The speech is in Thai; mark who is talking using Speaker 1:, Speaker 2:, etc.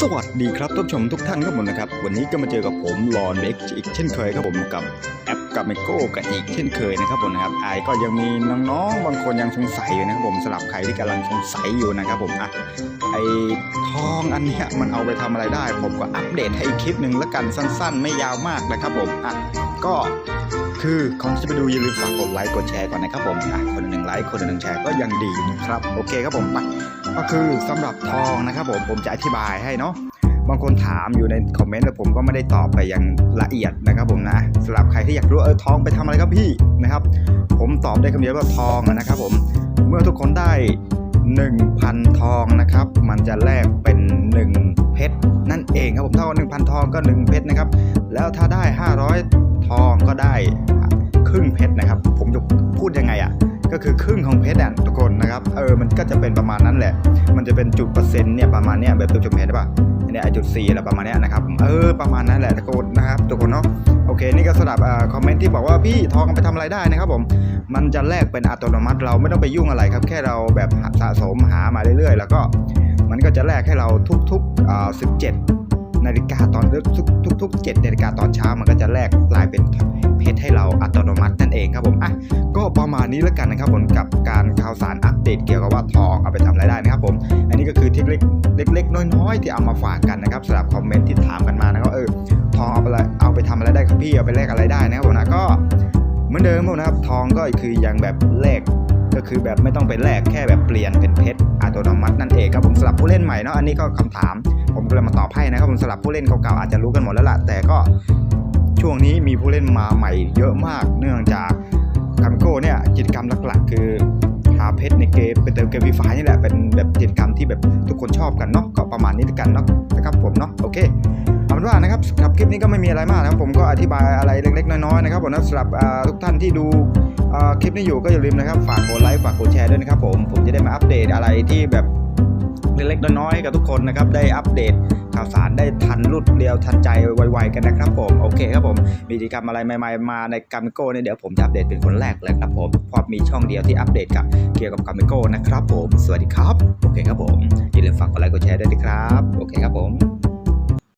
Speaker 1: สวัสดีครับท่านผู้ชมทุกท่านครับผมนะครับ วันนี้ก็มาเจอกับผมรอนเล็กอีกเช่นเคยครับผมกับแอปกับไมโก้กันอีกเช่นเคยนะครับผมนะครับไอก็ยังมีน้องๆบางคนยังสงสัยอยู่นะครับผมสำหรับใครที่กำลังสงสัยอยู่นะครับผมอะไอทองอันเนี้ยมันเอาไปทำอะไรได้ ผมก็อัปเดตให้อีกคลิปหนึ่งแล้วกันสั้น ๆ ไม่ยาวมากนะครับผมอะก็คือก่อนที่จะไปดูอย่าลืมฝากกดไลค์กดแชร์ก่อนนะครับผมอะคนหนึ่งไลค์คนหนึ่งแชร์ก็ยังดีนะครับโอเคครับผมไป ก็คือสำหรับทองนะครับผมผมจะอธิบายให้เนาะบางคนถามอยู่ในคอมเมนต์แล้วผมก็ไม่ได้ตอบไปอย่างละเอียดนะครับผมนะสำหรับใครที่อยากรู้เออทองไปทำอะไรครับพี่นะครับ ผมตอบได้คำเดียวว่าทองนะครับผมเมื่อทุกคนได้ 1,000 ทองนะครับ มันจะแลกเป็น 1 เพชรนั่นเองครับผมถ้าว่า1,000 ทองก็ 1 เพชรนะครับ แล้วถ้าได้ 500 ทองก็ได้ครึ่งเพชรนะครับ ผมจะพูดยังไงอะ่ะ ก็คือครึ่งของเพชรอะทุกคนนะครับเออมันก็จะเป็นประมาณนั้นแหละ มันจะเป็นจุดเปอร์เซ็นต์เนี่ยประมาณเนี้ยแบบตัวจุดเห็นได้ปะเนี่ยไอจุดสี่อะไรประมาณเนี้ยนะครับเออประมาณนั้นแหละทุกคนนะครับทุกคนเนาะโอเคนี่ก็สำหรับอคอมเมนต์ที่บอกว่าพี่ทองไปทำอะไรได้นะครับผมมันจะแลกเป็นอัตโนมัติเราไม่ต้องไปยุ่งอะไรครับ แค่เราแบบสะสมหามาเรื่อยๆ แล้วก็มันก็จะแลกให้เราทุกๆ 17 นาฬิกาตอนทุกทุกทุกๆ7นาฬิกาตอนเช้ามันก็จะแลกกลายเป็น เราอัตโนมัตินั่นเองครับผมอะก็ประมาณนี้แล้วกันนะครับผมกับการข่าวสารอัปเดตเกี่ยวกับว่าทองเอาไปทำอะไรได้นะครับผมอันนี้ก็คือเทคนิคเล็กๆน้อยๆที่เอามาฝากกันนะครับสำหรับคอมเมนต์ที่ถามกันมานะครับเออทองเอาไปอะไรเอาไปทำอะไรได้ครับพี่เอาไปแลกอะไรได้นะครับผมนะก็เหมือนเดิมผมนะครับทองก็คือยังแบบแลกก็คือแบบไม่ต้องไปแลกแค่แบบเปลี่ยนเป็นเพชรอัตโนมัตินั่นเองครับผมสำหรับผู้เล่นใหม่เนาะอันนี้ก็คำถาม ผมก็เลยมาตอบให้นะครับผมสำหรับผู้เล่นเก่าๆอาจจะรู้กันหมดแล้วล่ะแต่ก็ ช่วงนี้มีผู้เล่นมาใหม่เยอะมาก เนื่องจากคามิโก้เนี่ยกิจกรรมหลักๆ คือหาเพชรในเกมเป็นเติมเกมฟรีไฟนี่แหละเป็นแบบกิจกรรมที่แบบทุกคนชอบกันเนาะก็ประมาณนี้กันเนาะนะครับผมเนาะโอเคเอาเป็นว่านะครับสำหรับคลิปนี้ก็ไม่มีอะไรมากนะครับผมก็อธิบายอะไรเล็กๆน้อยๆนะครับผมนะสำหรับทุกท่านที่ดูคลิปนี้อยู่ก็อย่าลืมนะครับฝากกดไลค์ฝากกดแชร์ด้วยนะครับผมผมจะได้มาอัปเดตอะไรที่แบบ เล็กๆน้อยๆให้กับทุกคนนะครับได้อัปเดตข่าวสารได้ทันรุดเร็วทันใจไวๆกันนะครับผมโอเคครับผมมีกิจกรรมอะไรใหม่ๆมาในกามิโก้เนี่ยเดี๋ยวผมจะอัปเดตเป็นคนแรกเลยครับผมเพราะมีช่องเดียวที่อัปเดตกับเกี่ยวกับกามิโก้นะครับผมสวัสดีครับโอเคครับผมอย่าลืมฝากกดไลค์กดแชร์ด้วยนะครับโอเคครับผม